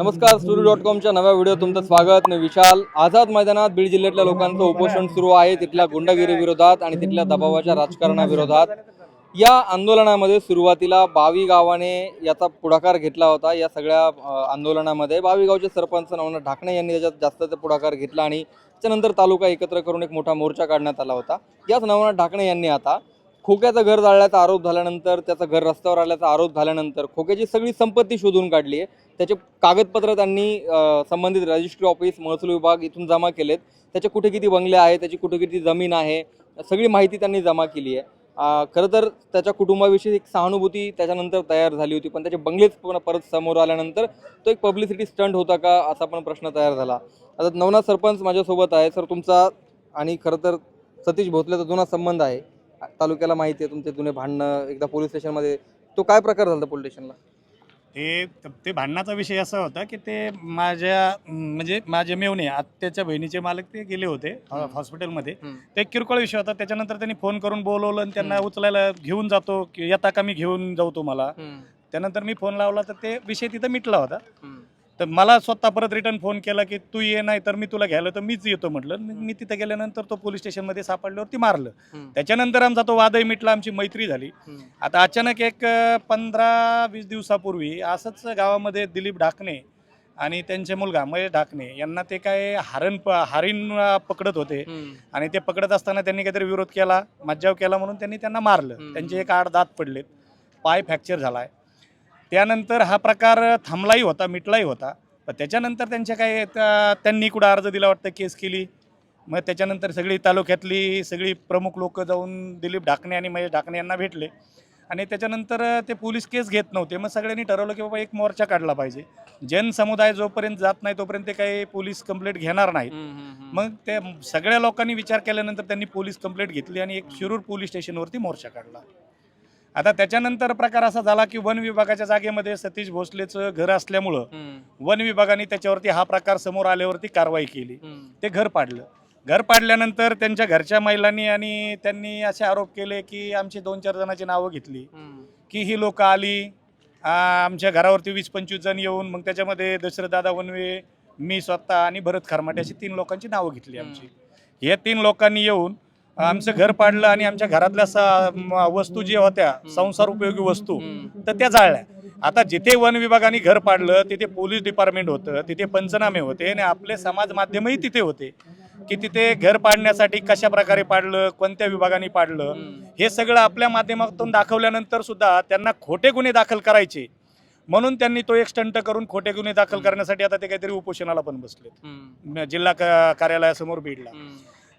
नमस्कार सुरू डॉट कॉमच्या नव्या व्हिडिओ तुमचं स्वागत. मी विशाल. आझाद मैदानात बीड जिल्ह्यातल्या लोकांचं उपोषण सुरू आहे. तिथल्या गुंडगिरी विरोधात आणि तिथल्या दबावाच्या राजकारणाविरोधात या आंदोलनामध्ये सुरुवातीला बावी गावाने याचा पुढाकार घेतला होता. या सगळ्या आंदोलनामध्ये बावी गावचे सरपंच नवनाथ ढाकणे यांनी त्याच्यात जास्त पुढाकार घेतला आणि त्याच्यानंतर तालुका एकत्र करून एक मोठा मोर्चा काढण्यात आला होता. याच नवनाथ ढाकणे यांनी आता खोक्याचं घर जाळल्याचा आरोप झाल्यानंतर त्याचं घर रस्त्यावर आल्याचा आरोप झाल्यानंतर खोक्याची सगळी संपत्ती शोधून काढली आहे. त्याचे कागदपत्र त्यांनी संबंधित रजिस्ट्री ऑफिस महसूल विभाग इथून जमा केलेत. त्याचे कुठे किती बंगले आहे त्याची कुठे किती जमीन आहे सगळी माहिती त्यांनी जमा केली आहे. खरं तर त्याच्या कुटुंबाविषयी एक सहानुभूती त्याच्यानंतर तयार झाली होती पण त्याचे बंगलेच पण परत समोर आल्यानंतर तो एक पब्लिसिटी स्टंट होता का असा पण प्रश्न तयार झाला. आता नवनाथ सरपंच माझ्यासोबत आहे. सर तुमचा आणि खरं तर सतीश भोसलेचा जुना संबंध आहे. तालुक्याला माहिती आहे तुमचे जुने भांडणं एकदा पोलीस स्टेशनमध्ये तो काय प्रकार झाला पोलीस स्टेशनला? ते ते भांडणाचा विषय असा होता की ते माझ्या म्हणजे माझे मेवणे आत्याच्या बहिणीचे मालक ते गेले होते हॉ- हॉस्पिटलमध्ये. ते एक किरकोळ विषय होता. त्याच्यानंतर त्यांनी फोन करून बोलवलं आणि त्यांना. उचलायला घेऊन जातो की येता का मी घेऊन जाऊ तुम्हाला. त्यानंतर मी फोन लावला तर ते विषय तिथं मिटला होता. तर मला स्वतः परत रिटर्न फोन केला की तू ये नाही तर मी तुला घ्यायला तर मीच येतो म्हटलं. मी तिथं गेल्यानंतर तो पोलीस स्टेशनमध्ये सापडल्यावर ती मारलं. त्याच्यानंतर आमचा तो वादही मिटला आमची मैत्री झाली. आता अचानक एक पंधरा वीस दिवसापूर्वी असंच गावामध्ये दिलीप ढाकणे आणि त्यांचे मुलगा महेश ढाकणे यांना ते काय हरण अं, पकडत होते. आणि ते पकडत असताना त्यांनी काहीतरी विरोध केला मज्जाव केला म्हणून त्यांनी त्यांना मारलं. त्यांचे एक आठ दात पडलेत. पाय फ्रॅक्चर झालाय. त्यानंतर हा प्रकार थांबलाही होता मिटलाही होता. पण त्याच्यानंतर त्यांच्या काय त्या- त्यांनी कुठं अर्ज दिला वाटतं केस केली. मग त्याच्यानंतर सगळी तालुक्यातली सगळी प्रमुख लोक जाऊन दिलीप ढाकणे आणि महेश ढाकणे यांना भेटले. आणि त्याच्यानंतर ते पोलीस केस घेत नव्हते. मग सगळ्यांनी ठरवलं की बाबा एक मोर्चा काढला पाहिजे. जन समुदाय जोपर्यंत जात नाही तोपर्यंत ते काही पोलीस कंप्लेंट घेणार नाहीत. मग ते सगळ्या लोकांनी विचार केल्यानंतर त्यांनी पोलीस कंप्लेंट घेतली आणि एक शिरूर पोलीस स्टेशनवरती मोर्चा काढला. आता त्याच्यानंतर प्रकार असा झाला की वन विभागाच्या जागेमध्ये सतीश भोसलेचं घर असल्यामुळं वन विभागाने त्याच्यावरती हा प्रकार समोर आल्यावरती कारवाई केली. ते घर पाडलं. घर पाडल्यानंतर त्यांच्या घरच्या महिलांनी आणि त्यांनी असे आरोप केले की आमची दोन चार जणांची नावं घेतली. की ही लोक आली आमच्या घरावरती वीस पंचवीस जण येऊन मग त्याच्यामध्ये दशरथदादा वनवे मी स्वतः आणि भरत खरमाटे अशी तीन लोकांची नावं घेतली आमची. हे तीन लोकांनी येऊन आमचं घर पाडलं आणि आमच्या घरातल्या वस्तू ज्या होत्या संसार उपयोगी वस्तू तर त्या जाळल्या. आता जिथे वन विभागाने घर पाडलं तिथे पोलीस डिपार्टमेंट होतं तिथे पंचनामे होते आणि आपले समाज माध्यमही तिथे होते. की तिथे घर पाडण्यासाठी कशा प्रकारे पाडलं कोणत्या विभागाने पाडलं हे सगळं आपल्या माध्यमातून दाखवल्यानंतर सुद्धा त्यांना खोटे गुन्हे दाखल करायचे. म्हणून त्यांनी तो एक स्टंट करून खोटे गुन्हे दाखल करण्यासाठी आता ते काहीतरी उपोषणाला पण बसले जिल्हा कार्यालयासमोर बीडला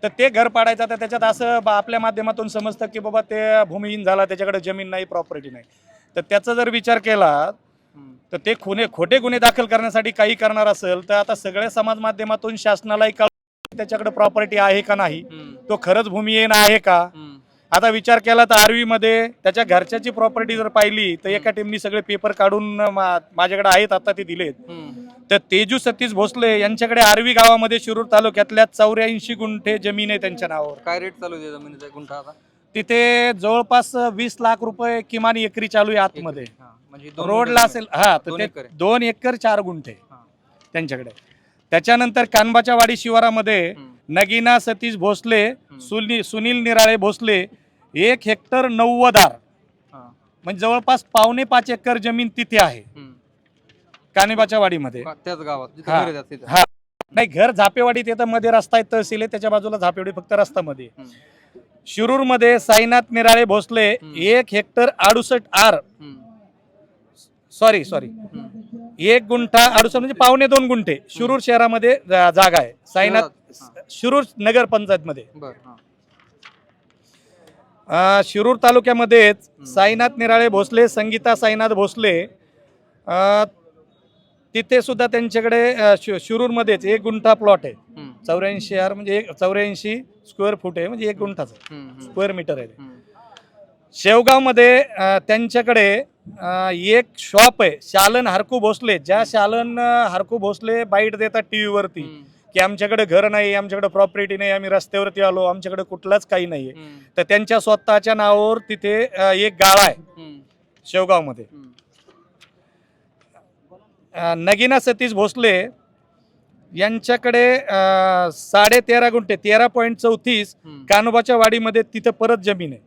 तर ते घर पाडायचं तर त्याच्यात असं आपल्या माध्यमातून समजतं की बाबा ते भूमिहीन झाला त्याच्याकडे जमीन नाही प्रॉपर्टी नाही. तर त्याचा जर विचार केला तर ते खुने खोटे गुन्हे दाखल करण्यासाठी काही करणार असेल तर आता सगळ्या समाज माध्यमातून शासनालाही कळ त्याच्याकडे प्रॉपर्टी आहे का नाही. तो खरंच भूमिहीन आहे का? आता विचार केला तर आरवी मध्ये त्याच्या घरच्याची प्रॉपर्टी जर पाहिली तर एका टीमनी सगळे पेपर काढून मा- माझ्याकडे आहेत आता ते दिलेत. तर तेजू सतीश भोसले यांच्याकडे आरवी गावामध्ये शिरूर तालुक्यातल्या चौऱ्याऐंशी गुंठे जमीन आहे त्यांच्या नावावर. काय रेट चालू आहे जमिनीचा गुंठा आता? तिथे जवळपास वीस लाख रुपये किमान एकरी चालू आहे आतमध्ये. हा, म्हणजे दोन रोडला गुंठे असेल हा तर दोन ते एकर आहे. दोन एकर चार गुंठे हा. त्यांच्याकडे. त्याच्यानंतर कानबाच्या वाडी शिवारामध्ये हम्म. नगीना सतीश भोसले सुनी सुनील निराळे भोसले एक हेक्टर नव्वदार. म्हणजे जवळपास पावणे पाच एकर जमीन तिथे आहे. कानिबाच्या वाडीमध्ये त्याच गावात हा. नाही घर झापेवाडीत येतं मध्ये रस्ता आहे तहसील आहे त्याच्या बाजूला झापेवाडी फक्त रस्तामध्ये आहे. हम्म. शिरूरमध्ये साईनाथ निराळे भोसले. एक हेक्टर अडुसष्ट आर. Sorry sorry. एक गुंठा अडुसष्ट म्हणजे पावणे दोन गुंठे शिरूर शहरामध्ये जागा आहे साईनाथ? शिरूर नगर पंचायत मध्ये शिरूर तालुक्यामध्येच. साईनाथ निराळे भोसले संगीता साईनाथ भोसले तिथे सुद्धा त्यांच्याकडे अं, शि- शिरूरमध्येच एक गुंठा प्लॉट आहे. चौऱ्याऐंशी आर म्हणजे एक चौऱ्याऐंशी स्क्वेअर फूट आहे म्हणजे एक गुंठाचं. स्क्वेअर मीटर आहे. शेवगावमध्ये त्यांच्याकडे एक शॉप आहे शालन हरकू भोसले ज्या शालन हरकू भोसले बाईट देतात टी व्हीवरती. की आमच्याकडे घर नाही आमच्याकडे प्रॉपर्टी नाही आम्ही रस्त्यावरती आलो आमच्याकडे कुठलाच काही नाहीये. तर त्यांच्या स्वतःच्या नावावर तिथे एक गाळा आहे. शेवगावमध्ये हम्म. अ, नगिना सतीश भोसले यांच्याकडे साडे तेरा गुंठे तेरा पॉईंट चौतीस. कानोबाच्या वाडीमध्ये तिथं परत जमीन आहे.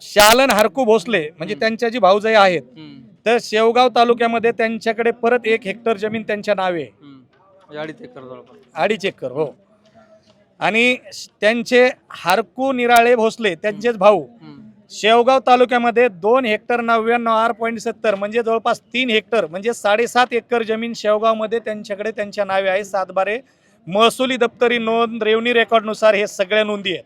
शालन हरकू भोसले म्हणजे. त्यांच्या जी भाऊजाई आहेत. तर शेवगाव तालुक्यामध्ये त्यांच्याकडे परत एक हेक्टर जमीन त्यांच्या नावे आहे. म्हणजे अडीच एकर जवळपास अडीच एकर हो आणि श- त्यांचे हारकू निराळे भोसले त्यांचेच भाऊ हम्म. शेवगाव तालुक्यामध्ये दोन हेक्टर नव्याण्णव आर पॉईंट सत्तर म्हणजे जवळपास तीन हेक्टर म्हणजे साडेसात एकर जमीन शेवगावमध्ये त्यांच्याकडे त्यांच्या नावे आहे सातबारे महसुली दप्तरी नोंद रेवनी रेकॉर्डनुसार हे सगळ्या नोंदी आहेत.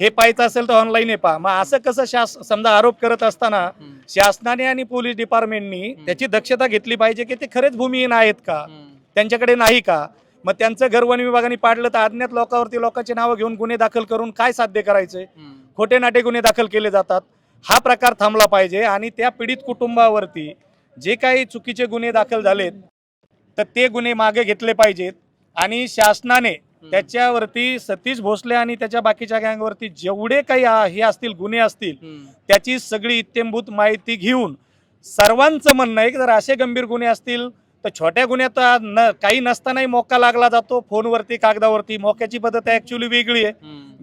हे पाहायचं असेल तर ऑनलाईन हे पहा मग असं कसं शास समजा आरोप करत असताना. शासनाने आणि पोलीस डिपार्टमेंटनी त्याची दक्षता घेतली पाहिजे की ते खरेच भूमिहीन आहेत का. त्यांच्याकडे नाही का मग त्यांचं घर वन विभागाने पाडलं तर अज्ञात लोकांवरती लोकांची नावं घेऊन गुन्हे दाखल करून काय साध्य करायचंय हम्म. खोटे नाटे गुन्हे दाखल केले जातात हा प्रकार थांबला पाहिजे आणि त्या पीडित कुटुंबावरती जे काही चुकीचे गुन्हे दाखल झालेत तर ते गुन्हे मागे घेतले पाहिजेत आणि शासनाने त्याच्यावरती सतीश भोसले आणि त्याच्या बाकीच्या गँगवरती जेवढे काही हे असतील गुन्हे असतील. त्याची सगळी इत्यंभूत माहिती घेऊन सर्वांचं म्हणणं आहे की जर असे गंभीर गुन्हे असतील तर छोट्या गुन्ह्यात न काही नसतानाही मोका लागला जातो फोनवरती कागदावरती मोक्याची पद्धत ॲक्च्युली वेगळी आहे.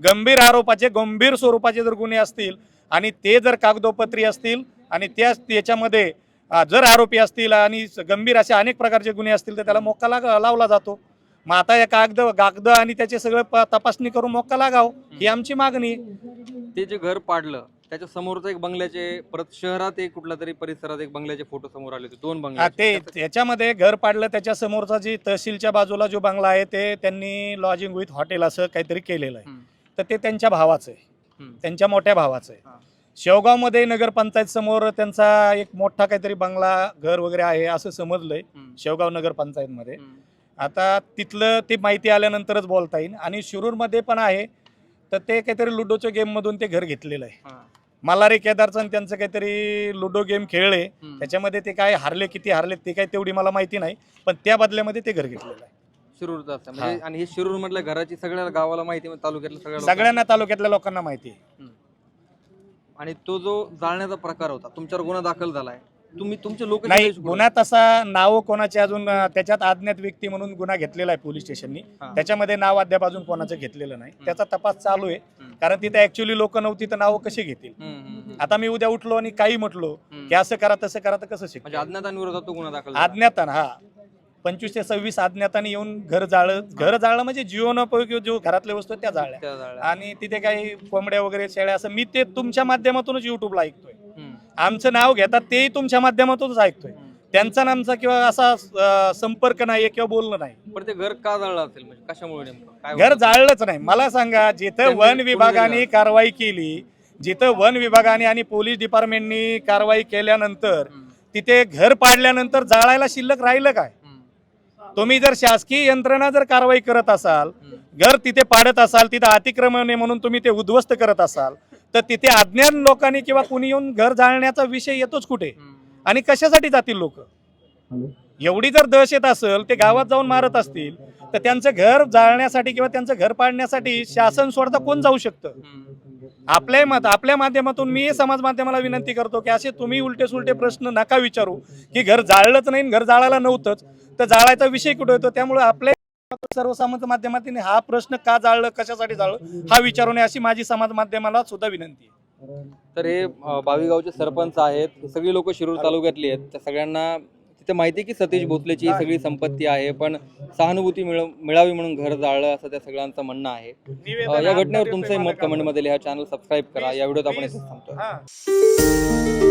गंभीर आरोपाचे गंभीर स्वरूपाचे जर गुन्हे असतील आणि ते जर कागदोपत्री असतील आणि त्या त्याच्यामध्ये जर आरोपी असतील आणि गंभीर असे अनेक प्रकारचे गुन्हे असतील तर त्याला लाग लावला जातो मग आता या कागद कागद आणि त्याचे सगळं तपासणी करून मोक्का लागाव ही आमची मागणी. ते जे घर पाडलं त्याच्या समोरच एक बंगल्याचे परत शहरात एक कुठल्या तरी परिसरात एक बंगल्याचे फोटो समोर आले होते दोन बंगले ते त्याच्यामध्ये घर पाडलं त्याच्या समोरचा जी तहसीलच्या बाजूला जो बंगला आहे ते त्यांनी लॉजिंग विथ हॉटेल असं काहीतरी केलेलं आहे. तर ते त्यांच्या भावाचं आहे. त्यांच्या मोठ्या भावाचं. आहे. शेवगावमध्ये नगरपंचायत समोर त्यांचा एक मोठा काहीतरी बंगला घर वगैरे आहे असं समजलंय. शेवगाव नगरपंचायतमध्ये. आता तिथलं ती माहिती आल्यानंतरच बोलता येईल. आणि शिरूरमध्ये पण आहे तर ते काहीतरी लुडोच्या गेममधून ते घर घेतलेलं आहे. मल्हारी केदारचं आणि त्यांचं काहीतरी लुडो गेम खेळले. त्याच्यामध्ये ते काय हारले किती हारले ते काय तेवढी मला माहिती नाही पण त्या बदल्यामध्ये ते घर घेतलेलं आहे. शिरूरचा म्हणजे आणि हे शिरूर मधल्या घराची सगळ्या गावाला माहिती तालुक्यातल्या सगळ्या लोकांना. सगळ्यांना तालुक्यातल्या लोकांना माहिती आहे. आणि तो जो जाळण्याचा प्रकार होता तुमच्यावर गुन्हा दाखल झालाय. तुम्ही तुमचे लोक नाही गुन्हा तसा नाव कोणाचे अजून अं, त्याच्यात अज्ञात व्यक्ती म्हणून गुन्हा घेतलेला आहे पोलीस स्टेशननी. हा. त्याच्यामध्ये नाव अद्याप अजून कोणाचं घेतलेलं नाही. त्याचा तपास चालू आहे. हम्म. कारण तिथे ऍक्च्युली लोक नव्हती तर नावं कशी घेतील? आता मी उद्या उठलो आणि काही म्हटलो की असं करा तसं करा तर कसं म्हणजे शिकतो अज्ञातांविरोधात तो गुन्हा दाखल झाला. अज्ञातान हा. पंचवीस ते सव्वीस अज्ञाताने येऊन घर जाळलं. घर जाळलं म्हणजे जीवनोपयोगी जो घरातल्या वस्तू आहेत त्या जाळल्या त्या जाळल्या. आणि तिथे काही कोंबड्या वगैरे शेळ्या असं मी ते तुमच्या माध्यमातूनच युट्यूबला ऐकतोय. आमचं नाव घेतात तेही तुमच्या माध्यमातूनच ऐकतोय. त्यांचा आमचा किंवा असा संपर्क नाही किंवा बोलणं नाही पण ते घर का जाळलं असेल म्हणजे कशामुळे नेमकं घर? जाळलंच नाही मला सांगा जिथं वन विभागाने? कारवाई केली जिथं वन विभागाने आणि पोलीस डिपार्टमेंटनी कारवाई केल्यानंतर. तिथे घर पाडल्यानंतर जाळायला शिल्लक राहिलं काय. तुम्ही जर शासकीय यंत्रणा जर कारवाई करत असाल. घर तिथे पाडत असाल तिथं अतिक्रमण म्हणून तुम्ही ते उद्ध्वस्त करत असाल तर तिथे अज्ञान लोकांनी किंवा कुणी येऊन घर जाळण्याचा विषय येतोच कुठे. आणि कशासाठी जातील लोक? एवढी जर दहशत असेल ते गावात जाऊन मारत असतील तर त्यांचं घर जाळण्यासाठी किंवा त्यांचं घर पाडण्यासाठी शासन सोडता कोण जाऊ शकतं. आपल्या मत आपल्या माध्यमातून मी समाज माध्यमाला विनंती करतो की असे तुम्ही उलटे सुलटे प्रश्न नका विचारू की घर जाळलंच नाही घर जाळायला नव्हतंच. तर जाळायचा विषय कुठे होतो? त्यामुळे आपल्या सर्वसामान्य माध्यमातून हा प्रश्न का जाळलं कशासाठी जाळलं हा विचारू नये अशी माझी समाज माध्यमाला सुद्धा विनंती आहे. तर हे बावीगावचे सरपंच आहेत हे सगळी लोक शिरूर तालुक्यातली आहेत. त्या सगळ्यांना तिथे माहिती आहे की सतीश भोसलेची ही सगळी संपत्ती आहे पण सहानुभूती मिळ मिळावी म्हणून घर जाळलं असं त्या सगळ्यांचं म्हणणं आहे. अ, या घटनेवर तुमचंही मत कमेंटमध्ये लिहा चॅनल सबस्क्राईब करा. या व्हिडिओत आपण इथेच थांबतोय. हा.